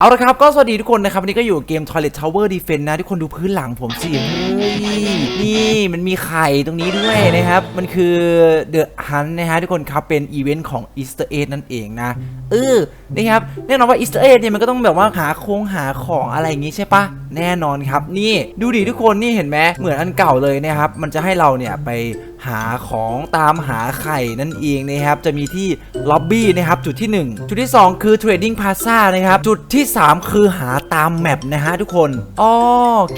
เอาละครับ ก็สวัสดีทุกคนนะครับ วันนี้ก็อยู่กับเกม Toilet Tower Defense นะ ทุกคนดูพื้นหลังผมสิเฮ้ยนี่มันมีไข่ตรงนี้ด้วยนะครับ มันคือ The Hunt นะฮะทุกคนครับ เป็นอีเวนต์ของ Easter Egg นั่นเองนะเออนะครับแน่นอนว่า Easter Egg เนี่ยมันก็ต้องแบบว่าหาโครงหาของอะไรอย่างงี้ใช่ปะแน่นอนครับ นี่ดูดิทุกคนนี่เห็นไหมเหมือนอันเก่าเลยนะครับ มันจะให้เราเนี่ยไปหาของตามหาไข่นั่นเองนะครับ จะมีที่ล็อบบี้นะครับจุดที่ 1 จุดที่ 2 คือ Trading Plaza นะครับ จุดที่ 3 คือหาตามแมปนะฮะทุกคนอ๋อ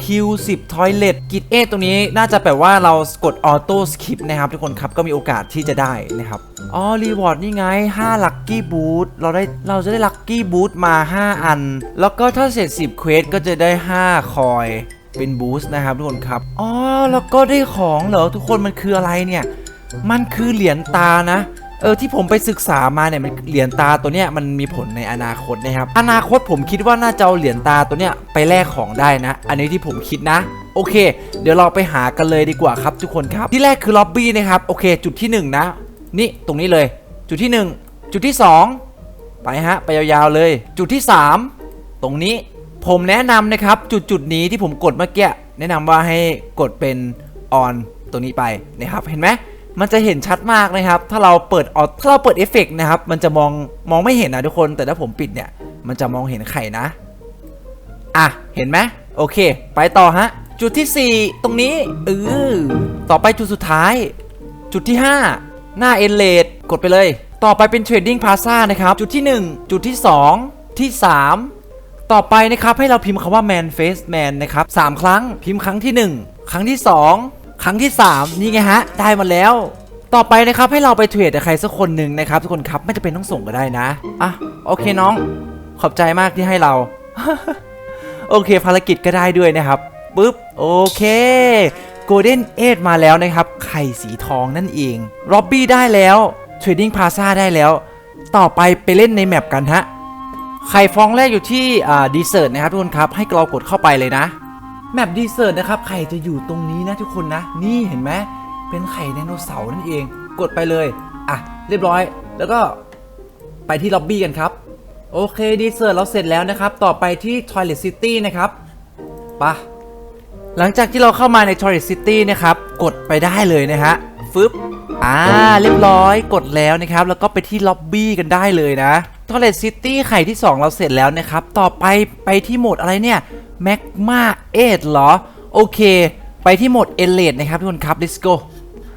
Q10 Toilet กิจเอตรงนี้น่าจะแปลว่าเรากด Auto Skip นะครับทุกคนครับก็มีโอกาสที่จะได้นะครับอ๋อรีวอร์ดนี่ไง5 Lucky Boot เราได้เราจะได้ Lucky Boot มา 5 อัน แล้วก็ถ้าเสร็จ 10เควสก็จะได้ 5 คอย เป็นบูสต์นะครับทุกคนครับอ๋อแล้วก็ได้ของเหรอทุกคนมันคืออะไรเนี่ย มันคือเหรียญตานะเออที่ผมไปศึกษามาเนี่ยมันเหรียญตาตัวเนี้ยมันมีผลในอนาคตนะครับ อนาคตผมคิดว่าน่าจะเอาเหรียญตาตัวเนี้ยไปแลกของได้นะ อันนี้ที่ผมคิดนะ โอเค เดี๋ยวเราไปหากันเลยดีกว่าครับทุกคนครับ ที่แรกคือล็อบบี้นะครับโอเค จุดที่หนึ่งนะ นี่ตรงนี้เลย จุดที่หนึ่งจุดที่สองไปฮะไปยาวๆเลย จุดที่สามตรงนี้ ผมแนะนำนะครับจุดจุดๆนี้ที่ผมกดเมื่อกี้แนะนำว่าให้กดเป็น on ตัวนี้ไปนะครับเห็นไหมมันจะเห็นชัดมากนะครับ ถ้าเราเปิดออถ้าเราเปิดเอฟเฟกต์นะครับ มันจะมองมองไม่เห็นนะทุกคน แต่ถ้าผมปิดเนี่ย มันจะมองเห็นไข่นะ อะ เห็นไหมโอเค ไปต่อฮะ จุดที่ 4 ตรงนี้เออต่อไปจุดสุดท้าย จุดที่ 5 หน้าเอ็นเลดกดไปเลย ต่อไปเป็นเทรดดิ้งพาซ่านะครับ จุดที่ 1 จุดที่ 2 ที่ 3 ต่อไปนะครับให้เราพิมพ์คำว่า man face man นะครับ3ครั้งพิมพ์ครั้งที่ 1 ครั้งที่ 2 ครั้งที่ 3 นี่ไงฮะ ได้มาแล้ว ต่อไปนะครับให้เราไปเทรดกับใครสักคนหนึ่งนะครับทุกคนครับไม่จะเป็นต้องส่งก็ได้นะอะโอเคน้อง ขอบใจมากที่ให้เรา โอเคภารกิจก็ได้ด้วยนะครับปุ๊บโอเคโกลเด้นเอทมาแล้วนะครับ ไข่สีทองนั่นเองร็อบบี้ได้แล้วเทรดดิ้งพาซาได้แล้ว ต่อไปไปเล่นในแมปกันฮะ ไข่ฟองแรกอยู่ที่ดีเซอร์นะครับทุกคนครับให้เรากดเข้าไปเลยนะแมปดีเซอร์นะครับไข่จะอยู่ตรงนี้นะทุกคนนะ นี่เห็นไหมเป็นไข่ไดโนเสาร์นั่นเอง กดไปเลยอะเรียบร้อย แล้วก็ไปที่ล็อบบี้กันครับ โอเคดีเซอร์เราเสร็จแล้วนะครับ ต่อไปที่ Toilet City นะครับไปะหลังจากที่เราเข้ามาใน Toilet City นะครับกดไปได้เลยนะฮะฟึบอ่าเรียบร้อยกดแล้วนะครับ แล้วก็ไปที่ล็อบบี้กันได้เลยนะ Toilet City ไข่ที่ 2 เราเสร็จแล้วนะครับ ต่อไปไปที่โหมดอะไรเนี่ย Magma 8เหรอ โอเค ไปที่โหมด e l a t e นะครับทุกคนครับ let's go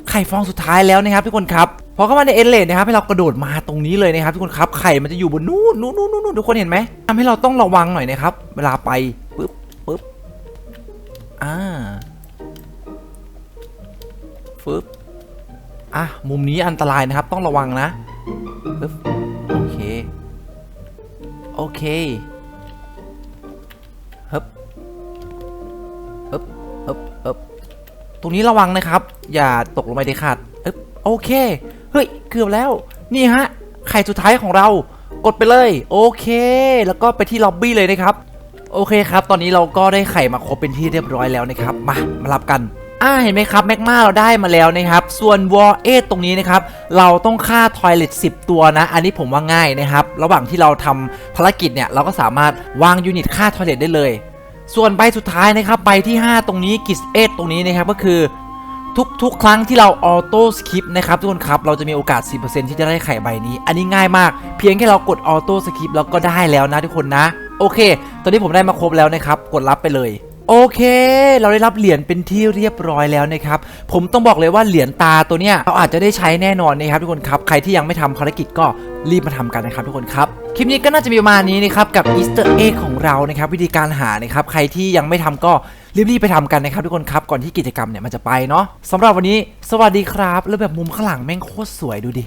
ไข่ฟองสุดท้ายแล้วนะครับทุกคนครับ พอเข้ามาในเอเลนนะครับให้เรากระโดดมาตรงนี้เลยนะครับทุกคนครับ ไข่มันจะอยู่บนนู้นนู้นนู้นนู้นทุกคนเห็นไหมทำให้เราต้องระวังหน่อยนะครับ เวลาไปปึ๊บปึ๊บอ่าฟึบอะมุมนี้อันตรายนะครับต้องระวังนะปึ๊บ โอเคโอเคฮึบฮึบฮึบฮึบตรงนี้ระวังนะครับ อย่าตกลงไปเด็ดขาดเอ๊บโอเค เฮ้ย เกือบแล้ว นี่ฮะ ไข่สุดท้ายของเรา กดไปเลย โอเค แล้วก็ไปที่ล็อบบี้เลยนะครับ โอเคครับ ตอนนี้เราก็ได้ไข่มาครบเป็นที่เรียบร้อยแล้วนะครับ มา มารับกัน อ่าเห็นไหมครับแมกมาเราได้มาแล้วนะครับ ส่วนวอลเอตรงนี้นะครับ เราต้องฆ่าทอยเลต10ตัวนะ อันนี้ผมว่าง่ายนะครับ ระหว่างที่เราทำภารกิจเนี่ย เราก็สามารถวางยูนิตฆ่าทอยเลตได้เลย ส่วนใบสุดท้ายนะครับ ใบที่ 5 ตรงนี้กิสเอตตรงนี้นะครับก็คือทุกทุกครั้งที่เราออโต้สคิปนะครับทุกคนครับ เราจะมีโอกาส 10%ที่จะได้ไข่ใบนี้ อันนี้ง่ายมาก เพียงแค่เรากดออโต้สคิปแล้วก็ได้แล้วนะทุกคนนะ โอเค ตอนนี้ผมได้มาครบแล้วนะครับ กดรับไปเลย โอเค เราได้รับเหรียญเป็นที่เรียบร้อยแล้วนะครับ ผมต้องบอกเลยว่าเหรียญตาตัวเนี้ยเราอาจจะได้ใช้แน่นอนนะครับทุกคนครับ ใครที่ยังไม่ทำภารกิจก็รีบมาทำกันนะครับทุกคนครับ คลิปนี้ก็น่าจะมีประมาณนี้นะครับกับอีสเตอร์เอ็กของเรานะครับวิธีการหานะครับใครที่ยังไม่ทำก็รีบๆไปทำกันนะครับทุกคนครับก่อนที่กิจกรรมเนี่ยมันจะไปเนาะสำหรับวันนี้สวัสดีครับ แล้วแบบมุมข้างหลังแม่งโคตรสวยดูดิ